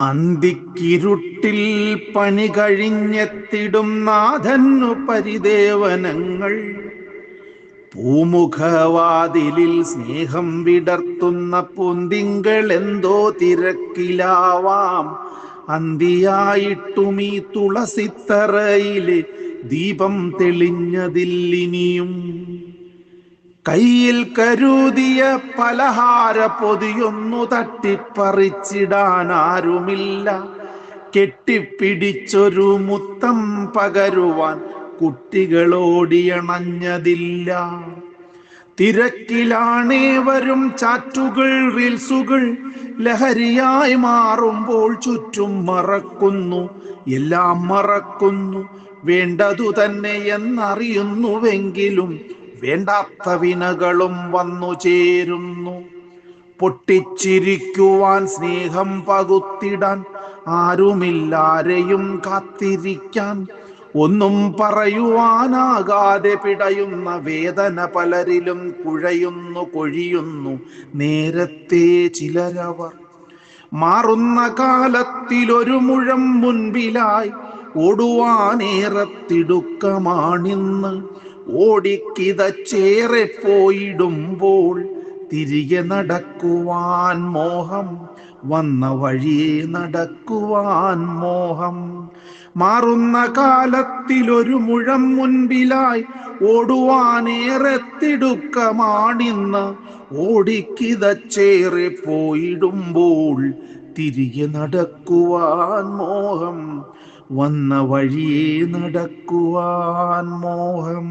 അന്തിക്കിരുട്ടിൽ പണി കഴിഞ്ഞെത്തിടും നാഥന്നു പരിദേവനങ്ങൾ. പൂമുഖവാതിലിൽ സ്നേഹം വിടർത്തുന്ന പൂന്തിങ്കൾ എന്തോ തിരക്കിലാവാം. അന്തിയായിട്ടും ഈ തുളസിത്തറയിലെ ദീപം തെളിഞ്ഞതില്ലിനിയും കയ്യിൽ കരുതിയ പലഹാര പൊതിയൊന്നു തട്ടിപ്പറിച്ചിടാൻ ആരുമില്ല കെട്ടിപ്പിടിച്ചൊരു മുത്തം പകരുവാൻ കുട്ടികളോടിയണഞ്ഞതില്ല. തിരക്കിലാണേവരും ചാറ്റുകൾ റീൽസുകൾ. ലഹരിയായി മാറുമ്പോൾ ചുറ്റും മറക്കുന്നു എല്ലാം മറക്കുന്നു. വേണ്ടതു തന്നെ എന്നറിയുന്നുവെങ്കിലും വേണ്ടാത്ത വിനകളും വന്നു ചേരുന്നു. പൊട്ടിച്ചിരിക്കുവാൻ സ്നേഹം പകുത്തിടാൻ ആരുമില്ലാരെയും കാത്തിരിക്കാൻ ഒന്നും പറയുവാനാകാതെ പിടയുന്ന വേദന പലരിലും കുഴയുന്നു കൊഴിയുന്നു. നേരത്തെ ചിലരവർ മാറുന്ന കാലത്തിലൊരു മുഴം മുൻപിലായി ഓടുവാനേറത്തിടുക്കമാണിന്ന്. ഓടിക്കിതച്ചേറെ പോയിടുമ്പോൾ തിരികെ നടക്കുവാൻ മോഹം വന്ന വഴിയെ നടക്കുവാൻ മോഹം. മാറുന്ന കാലത്തിലൊരു മുഴം മുൻപിലായി ഓടുവാനേറെ തിടുക്കമാണിന്ന് ഓടിക്കിതച്ചേറെ പോയിടുമ്പോൾ തിരികെ നടക്കുവാൻ മോഹം. വന്ന വഴിയേ നടക്കുവാൻ മോഹം.